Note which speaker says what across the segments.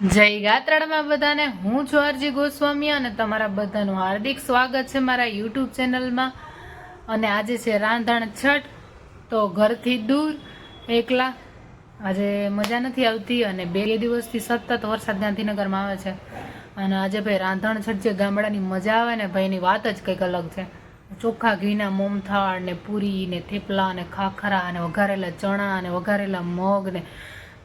Speaker 1: જય ગાત્રાળમાં બધાને. હું છું અરજી ગોસ્વામી અને તમારા બધાનું હાર્દિક સ્વાગત છે મારા યુટ્યુબ ચેનલમાં. અને આજે છે રાંધણ છઠ, તો ઘરથી દૂર, એકલા. આજે મજા નથી આવતી અને બે દિવસથી સતત વરસાદ ગાંધીનગરમાં આવે છે. અને આજે ભાઈ રાંધણ છઠ જે ગામડાની મજા આવે ને ભાઈ એની વાત જ કંઈક અલગ છે. ચોખ્ખા ઘીના મોમથાળ ને પૂરી ને થેપલા ને ખાખરા અને વઘારેલા ચણા ને વઘારેલા મગ ને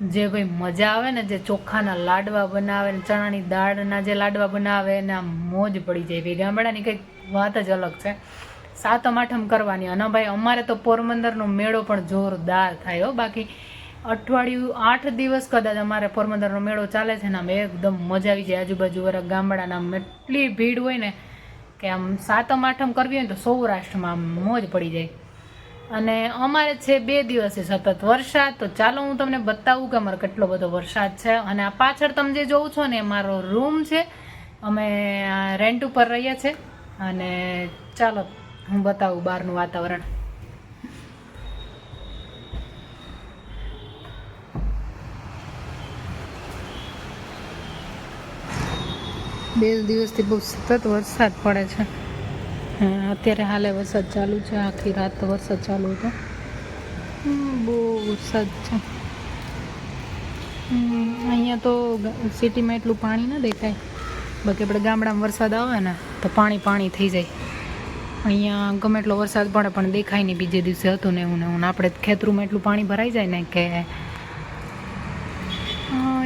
Speaker 1: જે ભાઈ મજા આવે ને, જે ચોખાના લાડવા બનાવે ને, ચણાની દાળના જે લાડવા બનાવે ને, આમ મોજ પડી જાય. ભાઈ ગામડાની કંઈક વાત જ અલગ છે. સાતમ આઠમ કરવાની. અને ભાઈ, અમારે તો પોરબંદરનો મેળો પણ જોરદાર થાય હો. બાકી અઠવાડિયું આઠ દિવસ કદાચ અમારે પોરબંદરનો મેળો ચાલે છે ને, આમ એકદમ મજા આવી જાય. આજુબાજુ વાળા ગામડાના આમ એટલી ભીડ હોય ને કે આમ સાતમ આઠમ કરવી હોય ને તો સૌરાષ્ટ્રમાં આમ મોજ પડી જાય. અને અમારે છે બે દિવસે સતત વરસાદ. તો ચાલો હું તમને બતાવું કે અમારે કેટલો બધો વરસાદ છે. અને આ પાછળ તમે જે જોઉં છો ને મારો રૂમ છે. અમે રેન્ટ ઉપર રહીએ છીએ. અને ચાલો, હું બતાવું બહારનું વાતાવરણ. બે દિવસથી બહુ સતત વરસાદ પડે છે. અત્યારે હાલે વરસાદ ચાલુ છે. આખી રાત તો વરસાદ ચાલુ હતો. બહુ વરસાદ છે. અહીંયા તો સિટીમાં એટલું પાણી ન દેખાય. બાકી આપણે ગામડામાં વરસાદ આવે ને, તો પાણી પાણી થઈ જાય. અહીંયા ગમે એટલો વરસાદ પડે, પણ દેખાય નહીં. બીજે દિવસે હતું ને એવું ને એવું આપણે ખેતરોમાં એટલું પાણી ભરાઈ જાય ને કે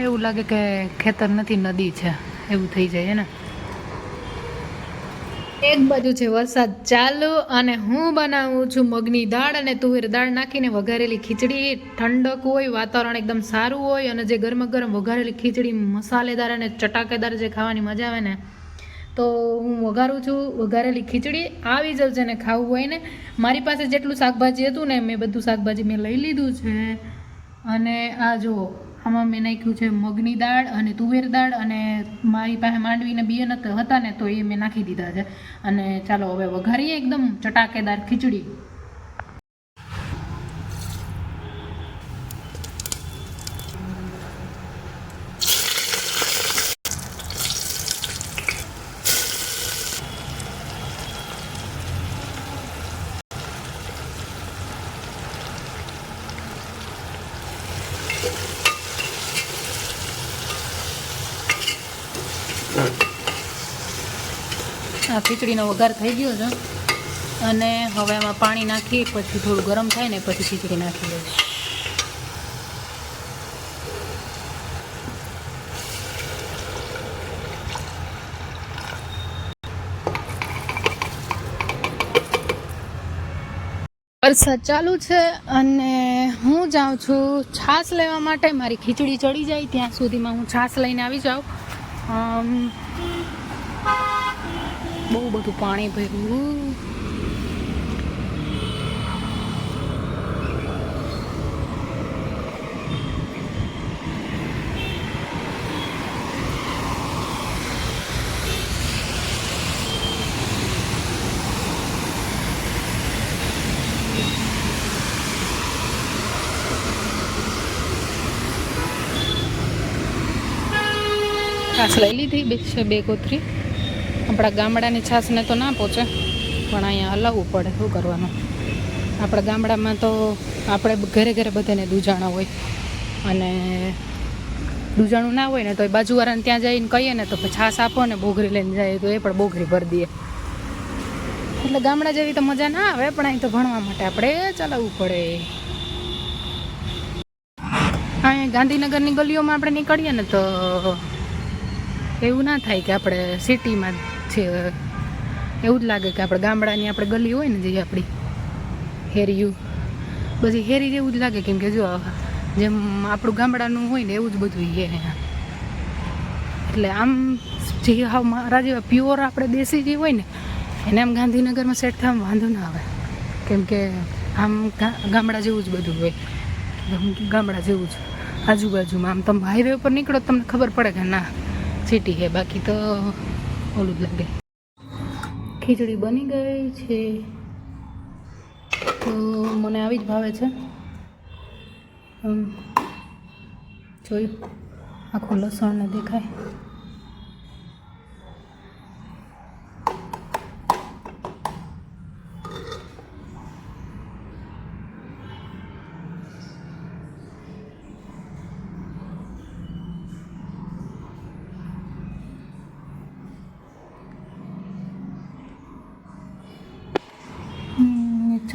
Speaker 1: એવું લાગે કે ખેતર નથી, નદી છે. એવું થઈ જાય ને? એક બાજુ છે વરસાદ ચાલુ અને હું બનાવું છું મગની દાળ અને તુવેર દાળ નાખીને વઘારેલી ખીચડી. ઠંડક હોય, વાતાવરણ એકદમ સારું હોય અને જે ગરમ ગરમ વઘારેલી ખીચડી, મસાલેદાર અને ચટાકેદાર જે ખાવાની મજા આવે ને, તો હું વઘારું છું વઘારેલી ખીચડી. આવી જવું છે ને ખાવું હોય ને, મારી પાસે જેટલું શાકભાજી હતું ને, મેં બધું શાકભાજી મેં લઈ લીધું છે. અને આ જુઓ આમાં મેં નાખ્યું છે મગની દાળ અને તુવેર દાળ અને મારી પાસે માંડવીને બિયન હતા ને તો એ મેં નાખી દીધા છે. અને ચાલો હવે વઘારીએ એકદમ ચટાકેદાર ખીચડી. આ ખીચડીનો વઘાર થઈ ગયો છે. અને હવે એમાં પાણી નાખી, પછી થોડું ગરમ થાય ને પછી ખીચડી નાખી દઈશ. વરસાદ ચાલુ છે અને હું જાઉં છું છાશ લેવા માટે. મારી ખીચડી ચડી જાય ત્યાં સુધીમાં હું છાશ લઈને આવી જાઉં. બહુ બધું પાણી ભર્યું. છાશ લઈ લીધી, બે છે, બે કોથરી આપણા ગામડાની છાશને તો ના પહોંચે પણ અહીંયા હલાવવું પડે, શું કરવાનું? આપણા ગામડામાં તો આપણે ઘરે ઘરે બધાને દૂજાણા હોય. અને દૂજાણું ના હોય ને તો એ બાજુવાળાને ત્યાં જઈને કહીએ ને તો છાસ આપો ને બોઘરી લઈને જાય તો એ પણ બોઘરી ભરી દઈએ એટલે ગામડા જેવી તો મજા ના આવે, પણ અહીં તો ભણવા માટે આપણે ચલાવવું પડે. અહીંયા ગાંધીનગરની ગલીઓમાં આપણે નીકળીએ ને તો એવું ના થાય કે આપણે સિટીમાં છે. એવું જ લાગે કે આપણે ગામડાની આપણે ગલી હોય ને જે આપણી હેરિયું. બધી હેરી જેવું જ લાગે કેમ કે જો જેમ આપણું ગામડાનું હોય ને એવું જ બધું અહીંયા. એટલે આમ જે હાવ મારા જેવા પ્યોર આપણે દેશી જે હોય ને, એને આમ ગાંધીનગરમાં સેટ થવામાં વાંધો ના આવે. કેમ કે આમ ગામડા જેવું જ બધું હોય. ગામડા જેવું જ. આજુબાજુમાં આમ તમે હાઈવે ઉપર નીકળો તમને ખબર પડે કે ના સિટી હે, બાકી તો ઓલું જ લાગે. ખીચડી બની ગઈ છે. તો મને આવી જ ભાવે છે. જોયું. આખું લસણને દેખાય.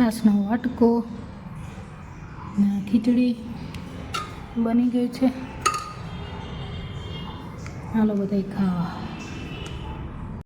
Speaker 1: છાશનો વાટકો ખીચડી બની ગઈ છે. હાલો બધા ખાવા.